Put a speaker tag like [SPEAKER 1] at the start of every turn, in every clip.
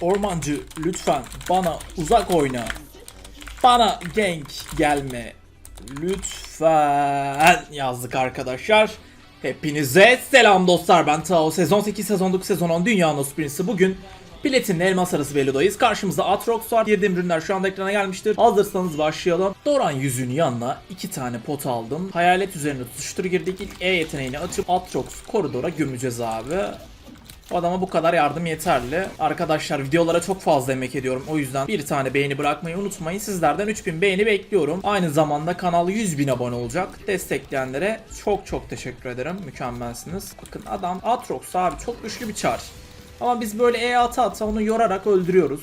[SPEAKER 1] Ormancı lütfen bana uzak oyna. Bana gank gelme. Lütfen yazdık arkadaşlar. Hepinize selam dostlar ben Tao. Sezon 8, sezon 9, sezon 10 Dünya Nos Prince'i bugün Platin'le elmas arası Velo'dayız. Karşımızda Atrox var. Girdiğim ürünler şu anda ekrana gelmiştir. Hazırsanız başlayalım. Doran yüzünün yanına iki tane pot aldım. Hayalet üzerine tutuştur girdik. İlk E yeteneğini açıp Atrox koridora gömeceğiz abi. Bu adama bu kadar yardım yeterli. Arkadaşlar videolara çok fazla emek ediyorum. O yüzden bir tane beğeni bırakmayı unutmayın. Sizlerden 3000 beğeni bekliyorum. Aynı zamanda kanal 100.000 abone olacak. Destekleyenlere çok çok teşekkür ederim. Mükemmelsiniz. Bakın adam Atrox abi çok güçlü bir çar. Ama biz böyle E ata ata onu yorarak öldürüyoruz.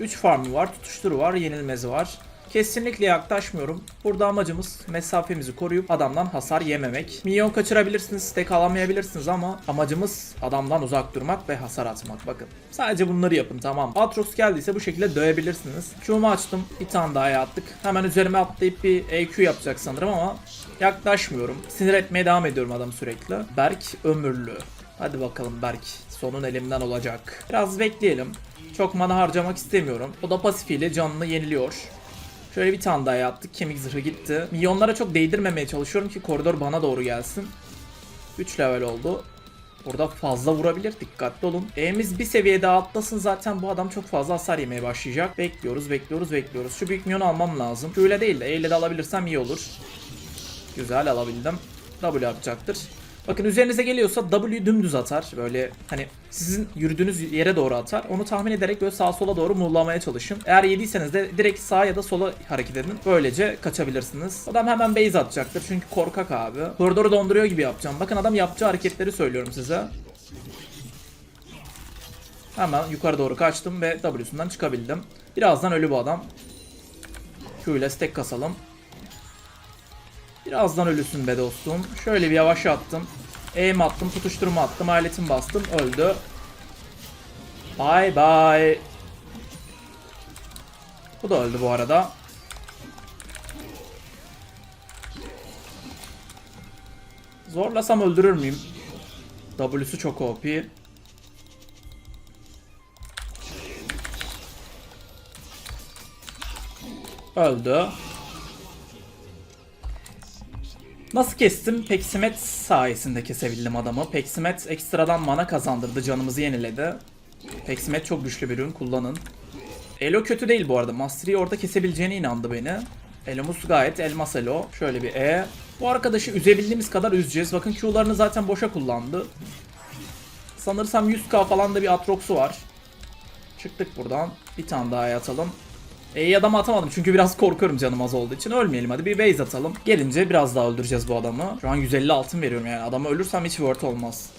[SPEAKER 1] 3 farmı var, tutuşturu var, yenilmezi var. Kesinlikle yaklaşmıyorum. Burada amacımız mesafemizi koruyup adamdan hasar yememek. Minyon kaçırabilirsiniz, tek alamayabilirsiniz ama amacımız adamdan uzak durmak ve hasar atmak. Bakın sadece bunları yapın tamam. Atrox geldiyse bu şekilde dövebilirsiniz. Q'mu açtım, bir tane daha attık. Hemen üzerime atlayıp bir EQ yapacak sanırım ama yaklaşmıyorum. Sinir etmeye devam ediyorum adam sürekli. Berk ömürlü. Hadi bakalım Berk. Sonun elimden olacak. Biraz bekleyelim. Çok mana harcamak istemiyorum. O da pasifiyle canını yeniliyor. Şöyle bir tane daha yaptık. Kemik zırhı gitti. Milyonlara çok değdirmemeye çalışıyorum ki koridor bana doğru gelsin. 3 level oldu. Burada fazla vurabilir. Dikkatli olun. E'miz bir seviye daha atlasın zaten bu adam çok fazla hasar yemeye başlayacak. Bekliyoruz, bekliyoruz, bekliyoruz. Şu büyük milyonu almam lazım. Şöyle değil de E ile de alabilirsem iyi olur. Güzel alabildim. W yapacaktır. Bakın üzerinize geliyorsa W dümdüz atar. Böyle hani sizin yürüdüğünüz yere doğru atar. Onu tahmin ederek böyle sağa sola doğru muğlamaya çalışın. Eğer yediyseniz de direkt sağa ya da sola hareket edin. Böylece kaçabilirsiniz. Adam hemen base atacaktır çünkü korkak abi. Koridoru donduruyor gibi yapacağım. Bakın adam yapacağı hareketleri söylüyorum size. Hemen yukarı doğru kaçtım ve W'sundan çıkabildim. Birazdan ölü bu adam. Q ile stack kasalım. Birazdan ölüsün be dostum. Şöyle bir yavaş attım. Aim attım, tutuşturma attım, aletim bastım, öldü. Bye bye. Bu da öldü bu arada. Zorlasam öldürür müyüm? W'su çok OP. Öldü. Nasıl kestim? Peksimet sayesinde kesebildim adamı. Peksimet ekstradan mana kazandırdı, canımızı yeniledi. Peksimet çok güçlü bir ürün, kullanın. Elo kötü değil bu arada. Mastery'i orada kesebileceğine inandı beni. Elomuz gayet elmas elo. Şöyle bir E. Bu arkadaşı üzebildiğimiz kadar üzeceğiz. Bakın Q'larını zaten boşa kullandı. Sanırsam 100k falan da bir Atrox'u var. Çıktık buradan. Bir tane daha atalım. E'yi adamı atamadım çünkü biraz korkuyorum canım az olduğu için. Ölmeyelim hadi bir base atalım. Gelince biraz daha öldüreceğiz bu adamı. Şu an 150 altın veriyorum yani. Adamı ölürsem hiç word olmaz.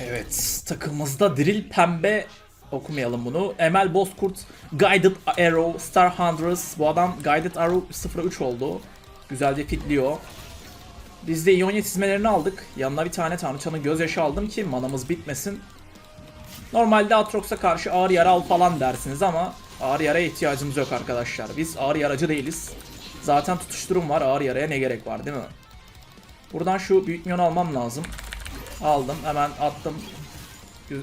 [SPEAKER 1] Evet takımımızda Drill Pembe okumayalım bunu. Emel Bozkurt, Guided Arrow, Star Hunters. Bu adam Guided Arrow 03 oldu. Güzelce fitliyor. Biz de İonya çizmelerini aldık. Yanına bir tane Tanrıçanın gözyaşı aldım ki manamız bitmesin. Normalde Atrox'a karşı ağır yara al falan dersiniz ama ağır yaraya ihtiyacımız yok arkadaşlar. Biz ağır yaracı değiliz. Zaten tutuşturum var ağır yaraya ne gerek var değil mi? Buradan şu büyük milyon almam lazım. Aldım hemen attım.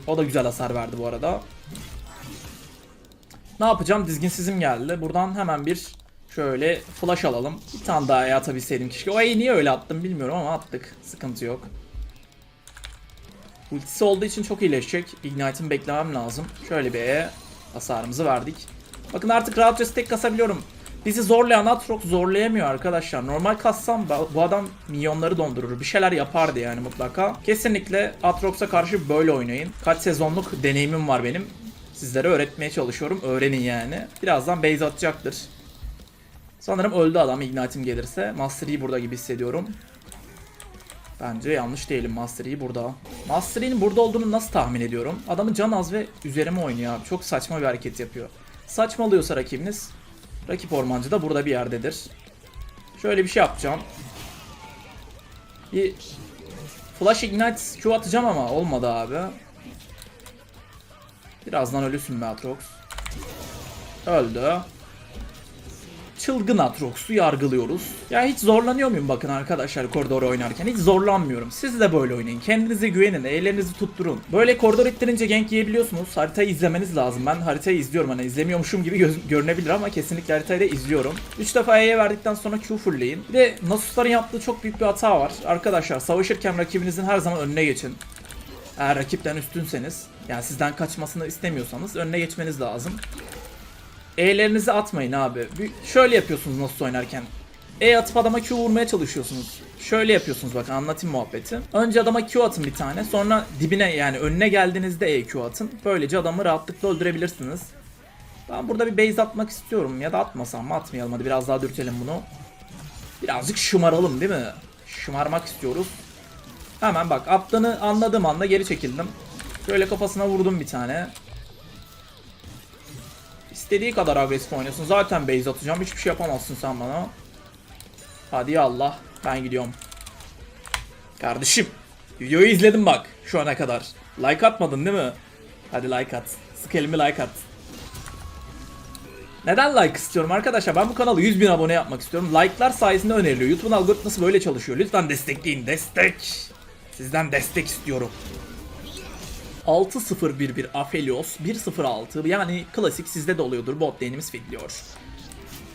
[SPEAKER 1] O da güzel hasar verdi bu arada. Ne yapacağım? Dizginsizim geldi. Buradan hemen bir şöyle flash alalım. Bir tane daha ya atabilseydim keşke. O E'yi niye öyle attım bilmiyorum ama attık. Sıkıntı yok. Ultisi olduğu için çok iyileşecek. Ignite'imi beklemem lazım. Şöyle bir E hasarımızı verdik. Bakın artık rahatça stack kasabiliyorum. Bizi zorlayan Atrox zorlayamıyor arkadaşlar. Normal kassam bu adam milyonları dondurur. Bir şeyler yapardı yani mutlaka. Kesinlikle Atrox'a karşı böyle oynayın. Kaç sezonluk deneyimim var benim. Sizlere öğretmeye çalışıyorum. Öğrenin yani. Birazdan base atacaktır. Sanırım öldü adam Ignite'im gelirse. Master burada gibi hissediyorum. Bence yanlış değilim Master Yi burada. Master Yi'nin burada olduğunu nasıl tahmin ediyorum? Adamın can az ve üzerime oynuyor. Çok saçma bir hareket yapıyor. Saçmalıyorsa rakibiniz Rakip ormancı da burada bir yerdedir. Şöyle bir şey yapacağım. Bir Flash Ignite Q atacağım ama olmadı abi. Birazdan ölüsün be Atrox. Öldü. Çılgın Atrox'u yargılıyoruz. Ya hiç zorlanıyor muyum bakın arkadaşlar koridor oynarken? Hiç zorlanmıyorum. Siz de böyle oynayın. Kendinize güvenin. Ellerinizi tutturun. Böyle koridor ittirince gank yiyebiliyorsunuz. Haritayı izlemeniz lazım. Ben haritayı izliyorum. Hani izlemiyormuşum gibi göz- görünebilir ama kesinlikle haritayı da izliyorum. 3 defa E'ye verdikten sonra Q fullleyin. Bir de Nasus'ların yaptığı çok büyük bir hata var. Arkadaşlar savaşırken rakibinizin her zaman önüne geçin. Eğer rakipten üstünseniz, yani sizden kaçmasını istemiyorsanız önüne geçmeniz lazım. E'lerinizi atmayın abi. Bir- şöyle yapıyorsunuz nasıl oynarken. E atıp adama Q vurmaya çalışıyorsunuz. Şöyle yapıyorsunuz bakın anlatayım muhabbeti. Önce adama Q atın bir tane. Sonra dibine yani önüne geldiğinizde E Q atın. Böylece adamı rahatlıkla öldürebilirsiniz. Ben burada bir base atmak istiyorum. Ya da atmasam mı atmayalım hadi biraz daha dürtelim bunu. Birazcık şımaralım değil mi? Şımarmak istiyoruz. Hemen bak attığını anladığım anda geri çekildim. Şöyle kafasına vurdum bir tane. İstediği kadar agresif oynasın. Zaten base atacağım. Hiçbir şey yapamazsın sen bana. Hadi Allah. Ben gidiyorum. Kardeşim. Videoyu izledim bak. Şu ana kadar. Like atmadın değil mi? Hadi like at. Sık elimi like at. Neden like istiyorum arkadaşlar? Ben bu kanalı 100 bin abone yapmak istiyorum. Like'lar sayesinde öneriliyor. YouTube'un algoritması böyle çalışıyor. Lütfen destekleyin. Destek. Sizden destek istiyorum. 6-0-1-1 Aphelios 1-0-6 yani klasik sizde de oluyordur bot lane'imiz fitliyor.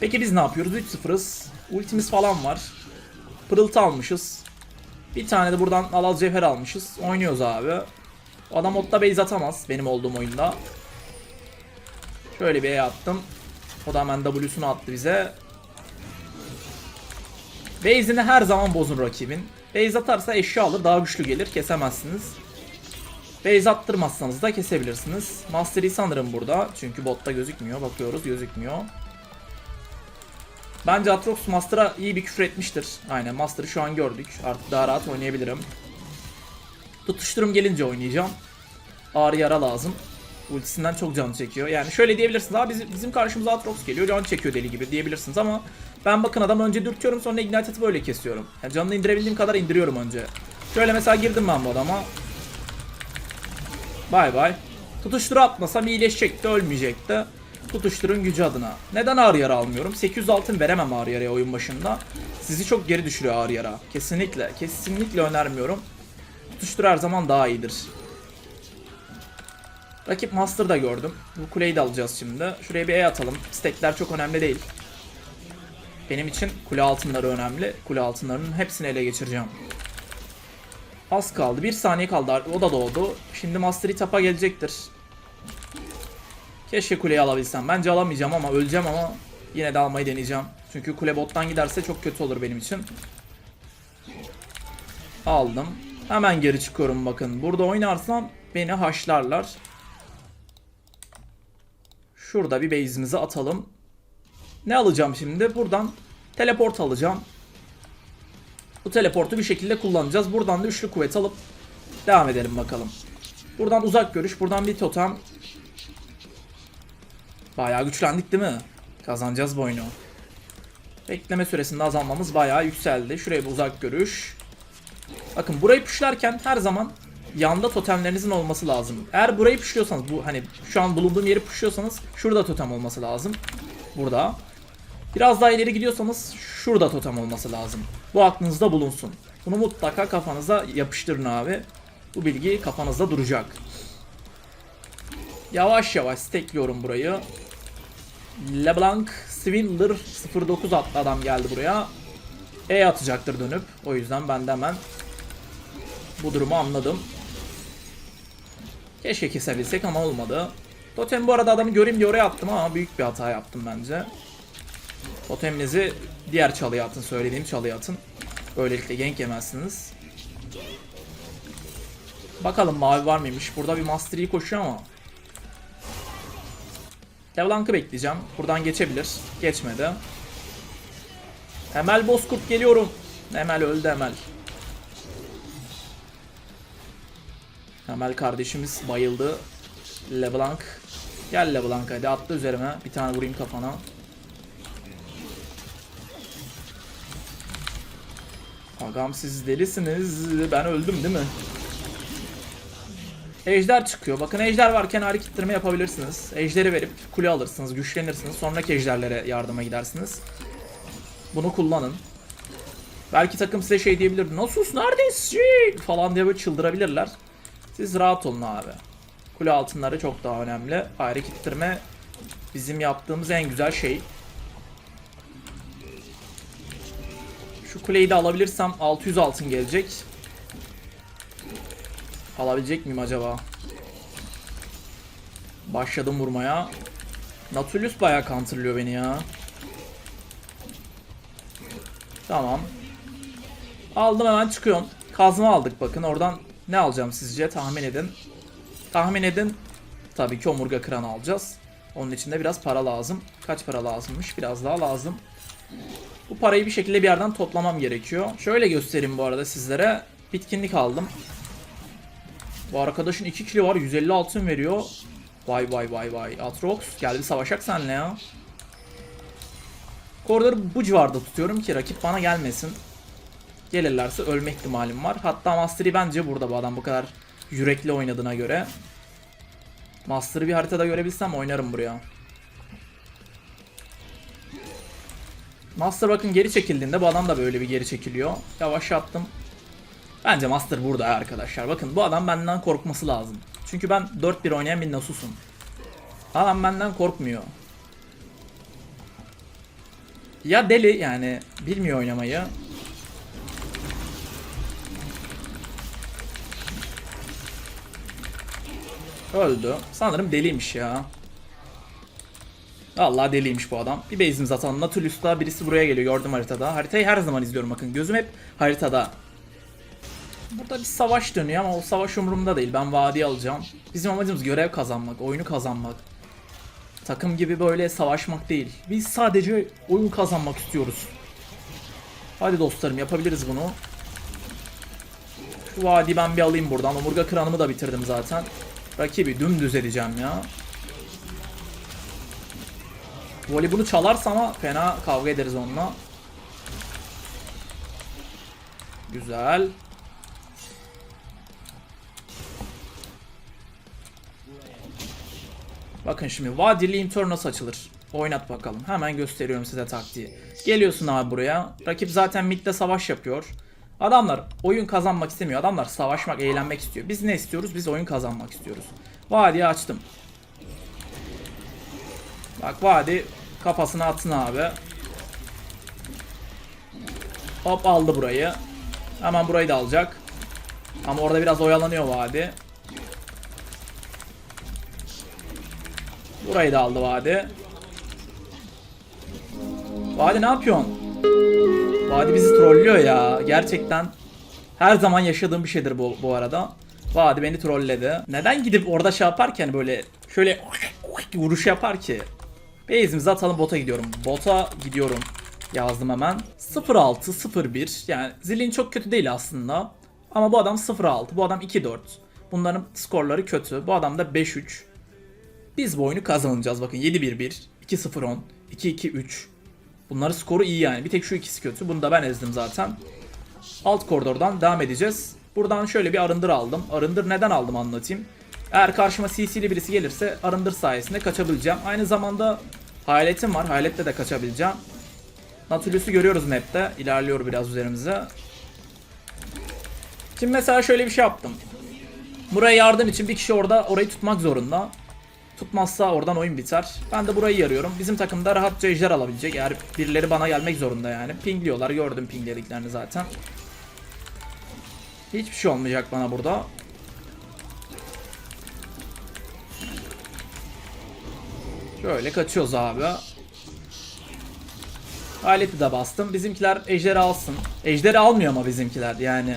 [SPEAKER 1] Peki biz ne yapıyoruz? 3-0'ız. Ultimiz falan var. Pırıltı almışız. Bir tane de buradan alaz cevher almışız. Oynuyoruz abi. Adam otta base atamaz benim olduğum oyunda. Şöyle bir E attım. O da hemen W'sunu attı bize. Base'ini her zaman bozun rakibin. Base atarsa eşya alır daha güçlü gelir kesemezsiniz. Base attırmazsanız da kesebilirsiniz. Master Yi sanırım burada. Çünkü botta gözükmüyor. Bakıyoruz gözükmüyor. Bence Atrox Master'a iyi bir küfür etmiştir. Aynen Master'ı şu an gördük. Artık daha rahat oynayabilirim. Tutuşturum gelince oynayacağım. Ağrı yara lazım. Ultisinden çok can çekiyor. Yani şöyle diyebilirsiniz. Abi bizim, bizim karşımıza Atrox geliyor. Can çekiyor deli gibi diyebilirsiniz ama ben bakın adam önce dürtüyorum sonra ignite atıp böyle kesiyorum. Yani canını indirebildiğim kadar indiriyorum önce. Şöyle mesela girdim ben bu adama. Bay bay. Tutuşturu atmasam iyileşecekti, ölmeyecekti. Tutuşturun gücü adına. Neden ağır yara almıyorum? 800 altın veremem ağır yaraya oyun başında. Sizi çok geri düşürüyor ağır yara. Kesinlikle, kesinlikle önermiyorum. Tutuştur her zaman daha iyidir. Rakip Master da gördüm. Bu kuleyi de alacağız şimdi. Şuraya bir E atalım. Stekler çok önemli değil. Benim için kule altınları önemli. Kule altınlarının hepsini ele geçireceğim. Az kaldı. Bir saniye kaldı. O da doğdu. Şimdi Mastery tapa gelecektir. Keşke kuleyi alabilsem. Bence alamayacağım ama öleceğim ama yine de almayı deneyeceğim. Çünkü kule bottan giderse çok kötü olur benim için. Aldım. Hemen geri çıkıyorum bakın. Burada oynarsam beni haşlarlar. Şurada bir base'imizi atalım. Ne alacağım şimdi? Buradan teleport alacağım. Bu teleportu bir şekilde kullanacağız. Buradan da üçlü kuvvet alıp devam edelim bakalım. Buradan uzak görüş, buradan bir totem. Bayağı güçlendik değil mi? Kazanacağız bu oyunu. Bekleme süresinde azalmamız bayağı yükseldi. Şuraya bir uzak görüş. Bakın burayı püşlerken her zaman yanda totemlerinizin olması lazım. Eğer burayı püşlüyorsanız bu hani şu an bulunduğum yeri püşlüyorsanız şurada totem olması lazım. Burada. Biraz daha ileri gidiyorsanız şurada totem olması lazım. Bu aklınızda bulunsun. Bunu mutlaka kafanıza yapıştırın abi. Bu bilgi kafanızda duracak. Yavaş yavaş stekliyorum burayı. LeBlanc Swindler 09 adlı adam geldi buraya. E atacaktır dönüp. O yüzden ben de hemen bu durumu anladım. Keşke kesebilsek ama olmadı. Totem bu arada adamı göreyim diye oraya attım ama büyük bir hata yaptım bence. Toteminizi diğer çalıya atın. Söylediğim çalıya atın. Böylelikle gank yemezsiniz. Bakalım mavi var mıymış. Burada bir Master koşuyor ama. Leblanc'ı bekleyeceğim. Buradan geçebilir. Geçmedi. Emel Bozkurt geliyorum. Emel öldü Emel. Emel kardeşimiz bayıldı. Leblanc. Gel Leblanc hadi atla üzerime. Bir tane vurayım kafana. Agam siz delisiniz. Ben öldüm değil mi? Ejder çıkıyor. Bakın ejder varken hareketlerimi yapabilirsiniz. Ejderi verip kule alırsınız, güçlenirsiniz. Sonraki ejderlere yardıma gidersiniz. Bunu kullanın. Belki takım size şey diyebilir. Nasus neredesin? Falan diye böyle çıldırabilirler. Siz rahat olun abi. Kule altınları çok daha önemli. Ayrı bizim yaptığımız en güzel şey. Şu kuleyi de alabilirsem 600 altın gelecek. Alabilecek miyim acaba? Başladım vurmaya. Nautilus bayağı counterlıyor beni ya. Tamam. Aldım hemen çıkıyorum. Kazma aldık bakın. Oradan ne alacağım sizce? Tahmin edin. Tahmin edin. Tabii ki omurga kıran alacağız. Onun için de biraz para lazım. Kaç para lazımmış? Biraz daha lazım. Bu parayı bir şekilde bir yerden toplamam gerekiyor. Şöyle göstereyim bu arada sizlere. Bitkinlik aldım. Bu arkadaşın 2 kilo var. 150 altın veriyor. Vay vay vay vay. Atrox geldi savaşak senle ya. Koridoru bu civarda tutuyorum ki rakip bana gelmesin. Gelirlerse ölme ihtimalim var. Hatta Master'ı bence burada bu adam bu kadar yürekli oynadığına göre. Master'ı bir haritada görebilsem oynarım buraya. Master bakın geri çekildiğinde bu adam da böyle bir geri çekiliyor. Yavaşlattım. Bence Master burada arkadaşlar. Bakın bu adam benden korkması lazım. Çünkü ben 4-1 oynayan bir Nasus'um. Adam benden korkmuyor. Ya deli yani bilmiyor oynamayı. Öldü. Sanırım deliymiş ya. Allah deliymiş bu adam. Bir base'imiz atalım. Nautilus'ta birisi buraya geliyor gördüm haritada. Haritayı her zaman izliyorum bakın. Gözüm hep haritada. Burada bir savaş dönüyor ama o savaş umurumda değil. Ben vadi alacağım. Bizim amacımız görev kazanmak, oyunu kazanmak. Takım gibi böyle savaşmak değil. Biz sadece oyun kazanmak istiyoruz. Hadi dostlarım yapabiliriz bunu. Şu vadi ben bir alayım buradan. Omurga kıranımı da bitirdim zaten. Rakibi dümdüz edeceğim ya. Voli bunu çalarsa ama fena kavga ederiz onunla. Güzel. Bakın şimdi vadili imtor nasıl açılır? Oynat bakalım. Hemen gösteriyorum size taktiği. Geliyorsun abi buraya. Rakip zaten midde savaş yapıyor. Adamlar oyun kazanmak istemiyor. Adamlar savaşmak, eğlenmek istiyor. Biz ne istiyoruz? Biz oyun kazanmak istiyoruz. Vadiyi açtım. Bak vadi kafasına atsın abi. Hop aldı burayı. Hemen burayı da alacak. Ama orada biraz oyalanıyor vadi. Burayı da aldı Vadi. Vadi ne yapıyorsun? Vadi bizi trollüyor ya. Gerçekten her zaman yaşadığım bir şeydir bu, bu arada. Vadi beni trolledi. Neden gidip orada şey yaparken böyle şöyle vuruş yapar ki? Base'imizi atalım bota gidiyorum. Bota gidiyorum. Yazdım hemen. 06 01 yani zilin çok kötü değil aslında. Ama bu adam 06 bu adam 2-4. Bunların skorları kötü. Bu adam da 5-3. Biz bu oyunu kazanacağız. Bakın 7-1-1, 2-0-10, 2-2-3. Bunların skoru iyi yani. Bir tek şu ikisi kötü. Bunu da ben ezdim zaten. Alt koridordan devam edeceğiz. Buradan şöyle bir arındır aldım. Arındır neden aldım anlatayım. Eğer karşıma CC'li birisi gelirse arındır sayesinde kaçabileceğim. Aynı zamanda hayaletim var. Hayaletle de kaçabileceğim. Nautilus'u görüyoruz map'te. İlerliyor biraz üzerimize. Şimdi mesela şöyle bir şey yaptım. Buraya yardım için bir kişi orada orayı tutmak zorunda. Tutmazsa oradan oyun biter. Ben de burayı yarıyorum. Bizim takımda rahatça ejder alabilecek. Eğer birileri bana gelmek zorunda yani. Pingliyorlar. Gördüm pinglediklerini zaten. Hiçbir şey olmayacak bana burada. Şöyle kaçıyoruz abi. Aleti de bastım. Bizimkiler ejderi alsın. Ejderi almıyor ama bizimkiler yani.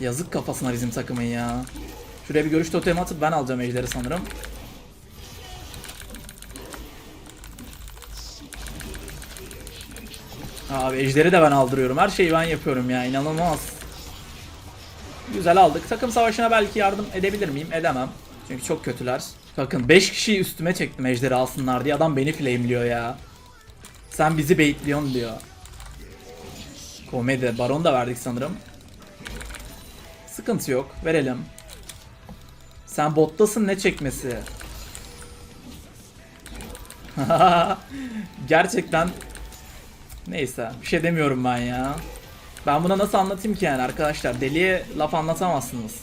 [SPEAKER 1] Yazık kafasına bizim takımın ya. Şuraya bir görüş totemi atıp ben alacağım ejderi sanırım. Abi ejderi de ben aldırıyorum. Her şeyi ben yapıyorum ya. inanılmaz. Güzel aldık. Takım savaşına belki yardım edebilir miyim? Edemem. Çünkü çok kötüler. Bakın 5 kişiyi üstüme çektim ejderi alsınlar diye. Adam beni flameliyor ya. Sen bizi baitliyorsun diyor. Komedi. Baron da verdik sanırım. Sıkıntı yok. Verelim. Sen bottasın ne çekmesi? Gerçekten neyse bir şey demiyorum ben ya. Ben buna nasıl anlatayım ki yani arkadaşlar? Deliye laf anlatamazsınız.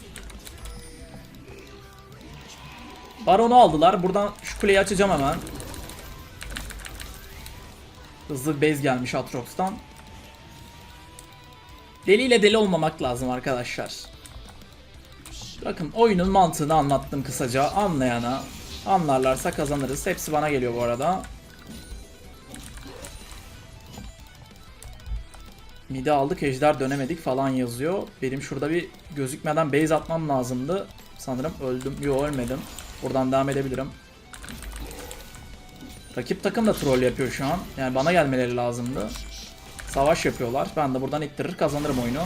[SPEAKER 1] Baron'u aldılar. Buradan şu kuleyi açacağım hemen. Hızlı base gelmiş Atrox'tan. Deliyle deli olmamak lazım arkadaşlar. Bakın oyunun mantığını anlattım kısaca. Anlayana anlarlarsa kazanırız. Hepsi bana geliyor bu arada. Midi aldık ejder dönemedik falan yazıyor. Benim şurada bir gözükmeden base atmam lazımdı. Sanırım öldüm. Yo ölmedim. Buradan devam edebilirim. Rakip takım da troll yapıyor şu an. Yani bana gelmeleri lazımdı. Savaş yapıyorlar. Ben de buradan ittirir kazanırım oyunu.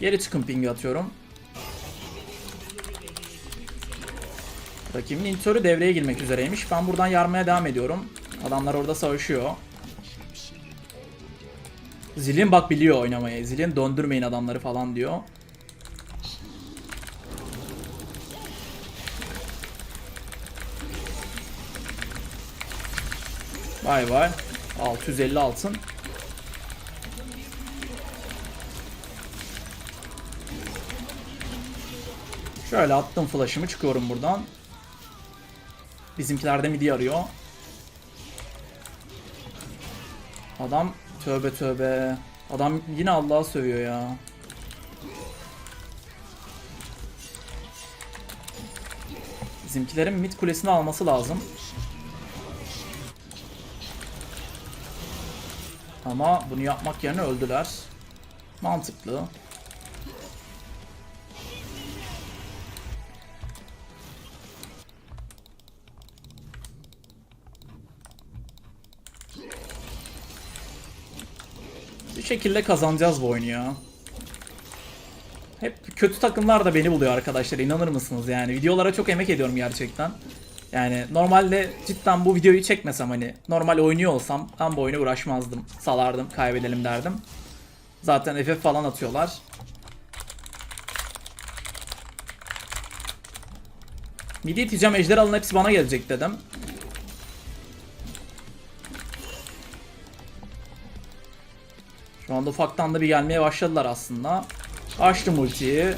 [SPEAKER 1] Geri çıkın pingi atıyorum. Rakibin intörü devreye girmek üzereymiş. Ben buradan yarmaya devam ediyorum. Adamlar orada savaşıyor. Zilin bak biliyor oynamayı. Zilin döndürmeyin adamları falan diyor. Vay vay. 650 altın. Şöyle attım flash'ımı çıkıyorum buradan. Bizimkiler de midi arıyor. Adam tövbe tövbe. Adam yine Allah'a sövüyor ya. Bizimkilerin mid kulesini alması lazım. Ama bunu yapmak yerine öldüler. Mantıklı. Şekilde kazanacağız bu oyunu ya. Hep kötü takımlar da beni buluyor arkadaşlar inanır mısınız yani videolara çok emek ediyorum gerçekten. Yani normalde cidden bu videoyu çekmesem hani normal oynuyor olsam ben bu oyuna uğraşmazdım. Salardım kaybedelim derdim. Zaten FF falan atıyorlar. Midi iteceğim ejder alın hepsi bana gelecek dedim. Şu anda ufaktan da bir gelmeye başladılar aslında. Açtım ultiyi.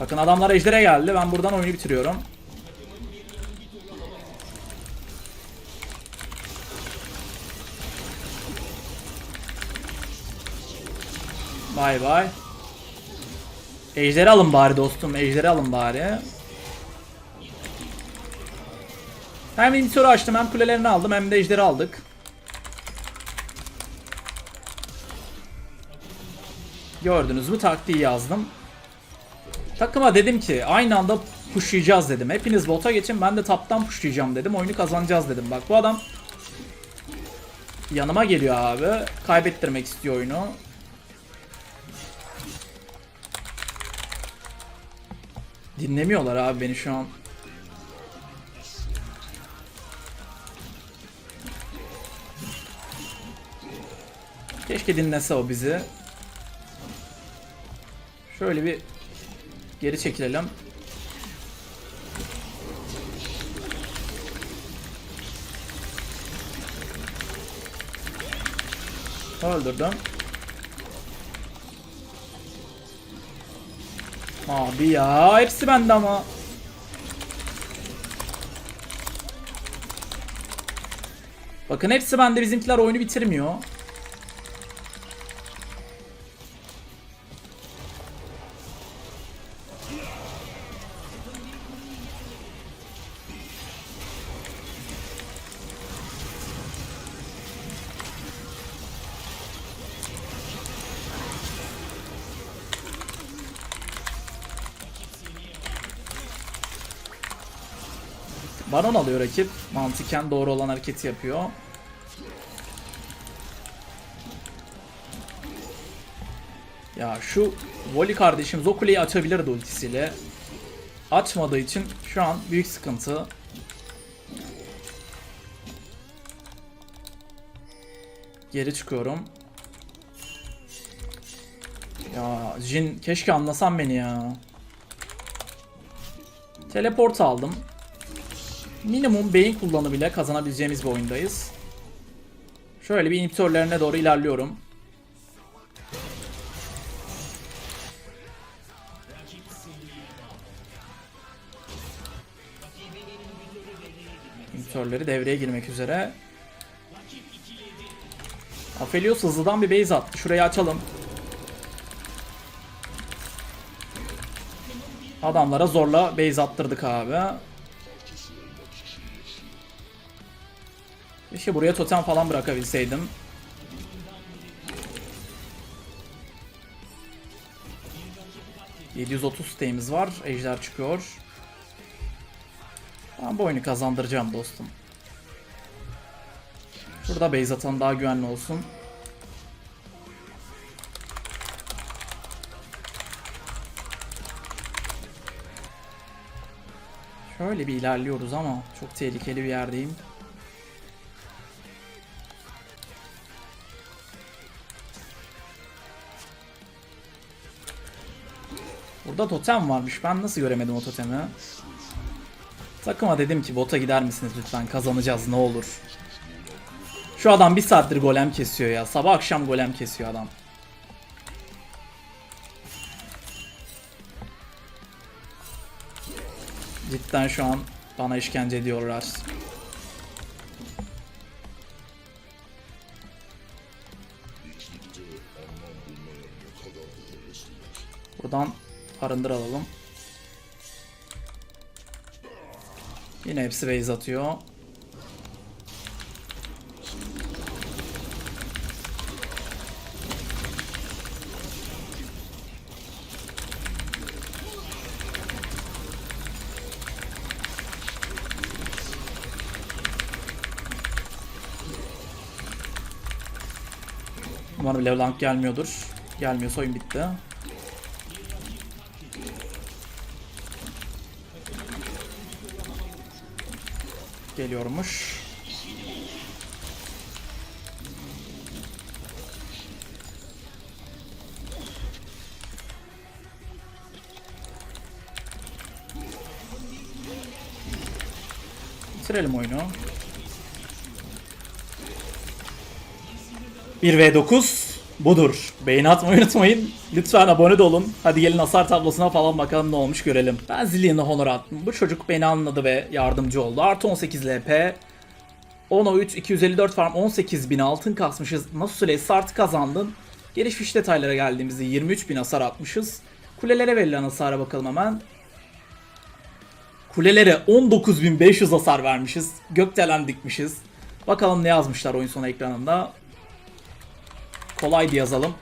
[SPEAKER 1] Bakın adamlar ejdere geldi. Ben buradan oyunu bitiriyorum. Bay bay. Ejderi alın bari dostum. Ejderi alın bari. Hem inhibitörü açtım hem kulelerini aldım hem de ejderi aldık. Gördünüz mü taktiği yazdım. Takıma dedim ki aynı anda pushlayacağız dedim. Hepiniz bota geçin ben de taptan pushlayacağım dedim. Oyunu kazanacağız dedim. Bak bu adam yanıma geliyor abi. Kaybettirmek istiyor oyunu. Dinlemiyorlar abi beni şu an. Keşke dinlese o bizi. Şöyle bir geri çekilelim. Öldürdüm. Abi ya hepsi bende ama. Bakın hepsi bende bizimkiler oyunu bitirmiyor. Baron alıyor rakip. Mantıken doğru olan hareketi yapıyor. Ya şu Voli kardeşimiz o açabilirdi ultisiyle. Açmadığı için şu an büyük sıkıntı. Geri çıkıyorum. Ya Jin keşke anlasan beni ya. Teleport aldım. Minimum beyin kullanımı bile kazanabileceğimiz bir oyundayız. Şöyle bir inhibitörlerine doğru ilerliyorum. İnhibitörleri devreye girmek üzere. Aphelios hızlıdan bir base attı. Şurayı açalım. Adamlara zorla base attırdık abi. Keşke buraya totem falan bırakabilseydim. ...730 stay'imiz var. Ejder çıkıyor. Ben bu oyunu kazandıracağım dostum. Burada base atan daha güvenli olsun. Şöyle bir ilerliyoruz ama çok tehlikeli bir yerdeyim. Burada totem varmış. Ben nasıl göremedim o totemi? Takıma dedim ki bota gider misiniz lütfen kazanacağız ne olur. Şu adam bir saattir golem kesiyor ya. Sabah akşam golem kesiyor adam. Cidden şu an bana işkence ediyorlar. Buradan arındır alalım. Yine hepsi base atıyor. Umarım LeBlanc gelmiyordur. Gelmiyorsa oyun bitti. Geliyormuş. Bitirelim oyunu. 1v9 budur. Beğeni atmayı unutmayın. Lütfen abone de olun. Hadi gelin hasar tablosuna falan bakalım ne olmuş görelim. Ben Zillion'a honor attım. Bu çocuk beni anladı ve yardımcı oldu. Artı 18 LP. 10 3 254 farm 18 bin altın kasmışız. Nasusule start kazandın. Gelişmiş detaylara geldiğimizde 23 bin hasar atmışız. Kulelere verilen hasara bakalım hemen. Kulelere 19.500 hasar vermişiz. Gökdelen dikmişiz. Bakalım ne yazmışlar oyun sonu ekranında. Kolaydı yazalım.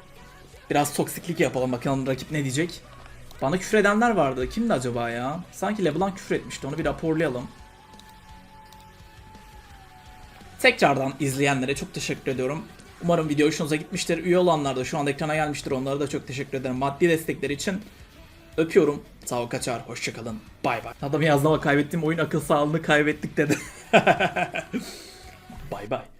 [SPEAKER 1] Biraz toksiklik yapalım bakalım rakip ne diyecek. Bana küfür edenler vardı. Kimdi acaba ya? Sanki LeBlanc küfür etmişti. Onu bir raporlayalım. Tekrardan izleyenlere çok teşekkür ediyorum. Umarım video hoşunuza gitmiştir. Üye olanlar da şu anda ekrana gelmiştir. Onlara da çok teşekkür ederim. Maddi destekleri için öpüyorum. Sağ kaçar. Hoşçakalın. Bay bay. Adam yazdı ama kaybettiğim oyun akıl sağlığını kaybettik dedi. bay bay.